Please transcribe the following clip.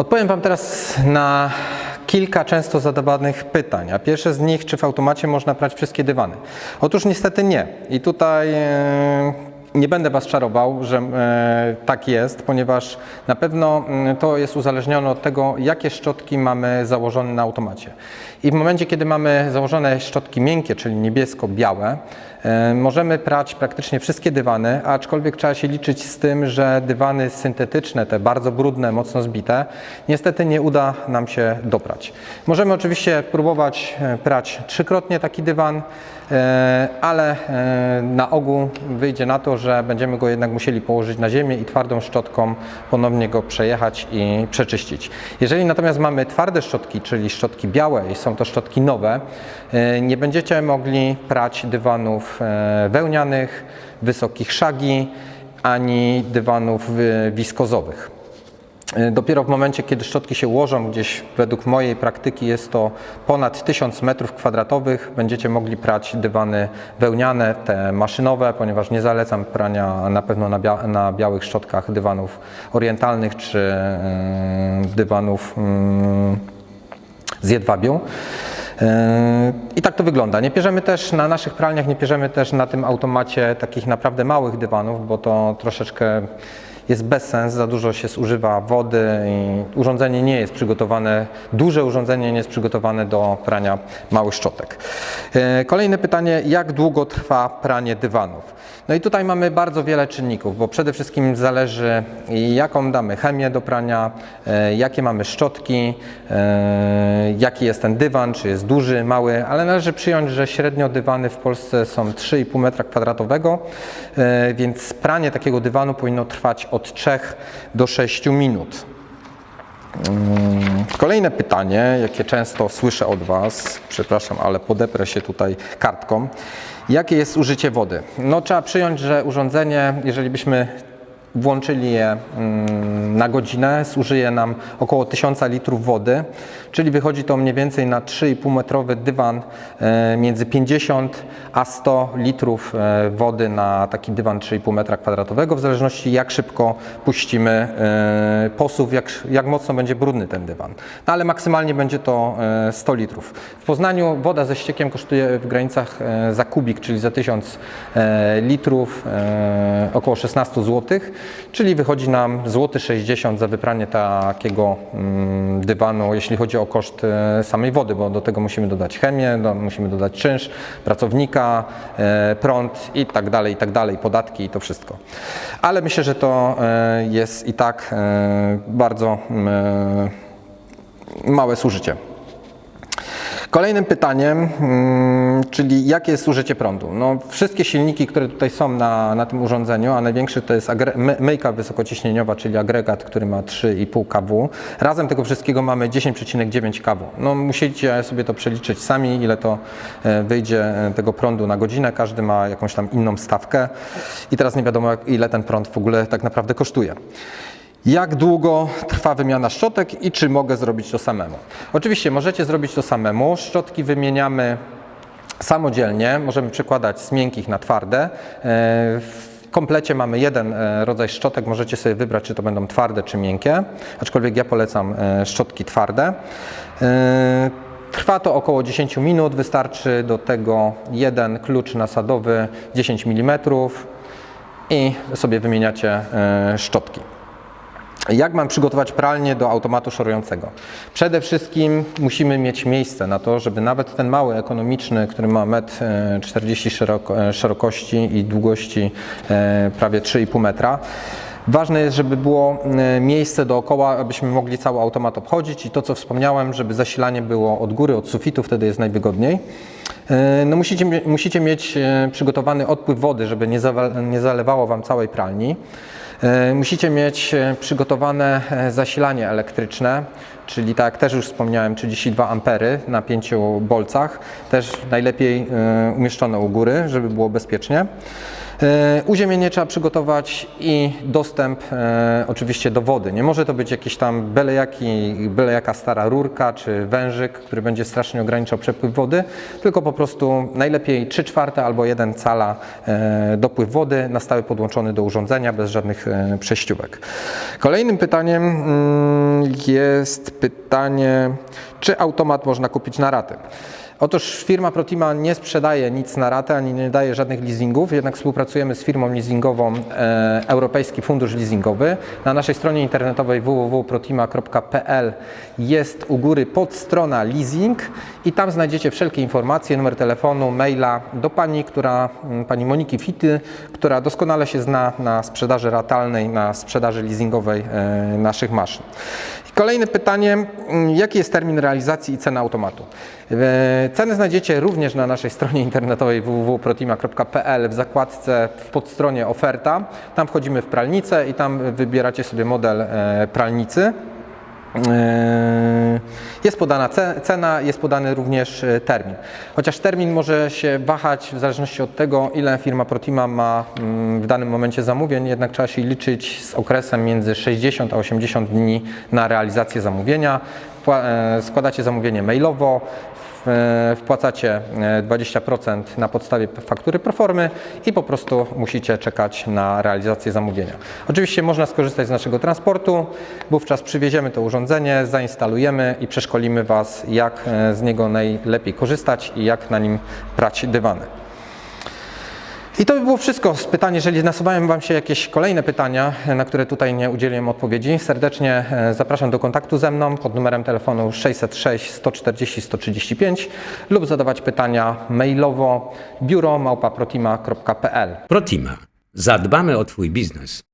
Odpowiem Wam teraz na kilka często zadawanych pytań. A pierwsze z nich, czy w automacie można prać wszystkie dywany? Otóż niestety nie. I tutaj nie będę Was czarował, że e, tak jest, ponieważ na pewno mm, to jest uzależnione od tego, jakie szczotki mamy założone na automacie. I w momencie, kiedy mamy założone szczotki miękkie, czyli niebiesko-białe, e, możemy prać praktycznie wszystkie dywany, aczkolwiek trzeba się liczyć z tym, że dywany syntetyczne, te bardzo brudne, mocno zbite, niestety nie uda nam się doprać. Możemy oczywiście próbować e, prać trzykrotnie taki dywan, ale na ogół wyjdzie na to, że będziemy go jednak musieli położyć na ziemię i twardą szczotką ponownie go przejechać i przeczyścić. Jeżeli natomiast mamy twarde szczotki, czyli szczotki białe i są to szczotki nowe, e, nie będziecie mogli prać dywanów e, wełnianych, wysokich szagi, ani dywanów e, wiskozowych. E, Dopiero w momencie, kiedy szczotki się ułożą, gdzieś według mojej praktyki jest to ponad 1000 m2, będziecie mogli prać dywany wełniane, te maszynowe, ponieważ nie zalecam prania na pewno na, bia na białych szczotkach dywanów orientalnych czy e, dywanów mm, z jedwabiu. Yy, I tak to wygląda. Nie pierzemy też na naszych pralniach, nie pierzemy też na tym automacie takich naprawdę małych dywanów, bo to troszeczkę jest bez sens, za dużo się zużywa wody i urządzenie nie jest przygotowane, duże urządzenie nie jest przygotowane do prania małych szczotek. Yy, Kolejne pytanie, jak długo trwa pranie dywanów? No i tutaj mamy bardzo wiele czynników, bo przede wszystkim zależy jaką damy chemię do prania, e, jakie mamy szczotki, e, jaki jest ten dywan, czy jest duży, mały, ale należy przyjąć, że średnio dywany w Polsce są 3,5 m2, e, więc pranie takiego dywanu powinno trwać od 3 do 6 minut. Mm, Kolejne pytanie, jakie często słyszę od Was, przepraszam, ale podeprę się tutaj kartką. Jakie jest użycie wody? No trzeba przyjąć, że urządzenie, jeżeli byśmy włączyli je mm, na godzinę, zużyje nam około 1000 litrów wody, czyli wychodzi to mniej więcej na 3,5 metrowy dywan e, między 50 a 100 litrów e, wody na taki dywan 3,5 metra kwadratowego, w zależności jak szybko puścimy e, posuw, jak, jak mocno będzie brudny ten dywan. No ale maksymalnie będzie to e, 100 litrów. W Poznaniu woda ze ściekiem kosztuje w granicach za kubik, czyli za 1000 e, litrów około 16 zł, czyli wychodzi nam złoty 60 za wypranie takiego mm, dywanu, jeśli chodzi o koszt e, samej wody, bo do tego musimy dodać chemię, musimy dodać czynsz, pracownika, e, prąd i tak dalej, i tak dalej, podatki i to wszystko. Ale myślę, że to e, jest i tak bardzo mm, małe zużycie. Kolejnym pytaniem, mm, czyli jakie jest zużycie prądu? No, wszystkie silniki, które tutaj są na, na tym urządzeniu, a największy to jest myjka wysokociśnieniowa, czyli agregat, który ma 3,5 kW. Razem tego wszystkiego mamy 10,9 kW. No, musicie sobie to przeliczyć sami, ile to e, wyjdzie e, tego prądu na godzinę. Każdy ma jakąś tam inną stawkę i teraz nie wiadomo, ile ten prąd w ogóle tak naprawdę kosztuje. Jak długo trwa wymiana szczotek i czy mogę zrobić to samemu? Oczywiście możecie zrobić to samemu. Szczotki wymieniamy samodzielnie, możemy przekładać z miękkich na twarde. E, W komplecie mamy jeden e, rodzaj szczotek, możecie sobie wybrać, czy to będą twarde, czy miękkie, aczkolwiek ja polecam e, szczotki twarde. Trwa to około 10 minut, wystarczy do tego jeden klucz nasadowy 10 mm i sobie wymieniacie szczotki. Jak mam przygotować pralnię do automatu szorującego? Przede wszystkim musimy mieć miejsce na to, żeby nawet ten mały, ekonomiczny, który ma 1,40 m szeroko, e, szerokości i długości e, prawie 3,5 metra, Ważne jest, żeby było e, miejsce dookoła, abyśmy mogli cały automat obchodzić i to, co wspomniałem, żeby zasilanie było od góry, od sufitu, wtedy jest najwygodniej. E, No musicie, musicie mieć e, przygotowany odpływ wody, żeby nie, nie zalewało Wam całej pralni. E, Musicie mieć e, przygotowane e, zasilanie elektryczne, czyli tak też już wspomniałem, 32 ampery na 5 bolcach, też najlepiej umieszczone u góry, żeby było bezpiecznie. E, Uziemienie trzeba przygotować i dostęp e, oczywiście do wody. Nie może to być jakiś tam byle, jaki, byle jaka stara rurka czy wężyk, który będzie strasznie ograniczał przepływ wody, tylko po prostu najlepiej 3 czwarte albo 1 cala e, dopływ wody na stałe podłączony do urządzenia bez żadnych przejściówek. Kolejnym pytaniem mm, jest pytanie, czy automat można kupić na raty? Otóż firma Protima nie sprzedaje nic na ratę ani nie daje żadnych leasingów, jednak współpracujemy z firmą leasingową e, Europejski Fundusz Leasingowy. Na naszej stronie internetowej www.protima.pl jest u góry podstrona leasing i tam znajdziecie wszelkie informacje, numer telefonu, maila do pani, która, m, pani Moniki Fity, która doskonale się zna na sprzedaży ratalnej, na sprzedaży leasingowej e, naszych maszyn. Kolejne pytanie, mm, jaki jest termin realizacji i cena automatu? E, Ceny znajdziecie również na naszej stronie internetowej www.protima.pl w zakładce w podstronie oferta. Tam wchodzimy w pralnicę i tam wybieracie sobie model e, pralnicy. Jest podana ce- cena, jest podany również e, termin. Chociaż termin może się wahać w zależności od tego, ile firma Protima ma mm, w danym momencie zamówień, jednak trzeba się liczyć z okresem między 60 a 80 dni na realizację zamówienia. E, Składacie zamówienie mailowo, wpłacacie e, 20% na podstawie faktury proformy i po prostu musicie czekać na realizację zamówienia. Oczywiście można skorzystać z naszego transportu, wówczas przywieziemy to urządzenie, zainstalujemy i przeszkolimy Was, jak e, z niego najlepiej korzystać i jak na nim prać dywany. I to by było wszystko z pytań. Jeżeli nasuwają Wam się jakieś kolejne pytania, na które tutaj nie udzieliłem odpowiedzi, serdecznie e, zapraszam do kontaktu ze mną pod numerem telefonu 606 140 135 lub zadawać pytania mailowo biuro małpaprotima.pl. Protima. Zadbamy o Twój biznes.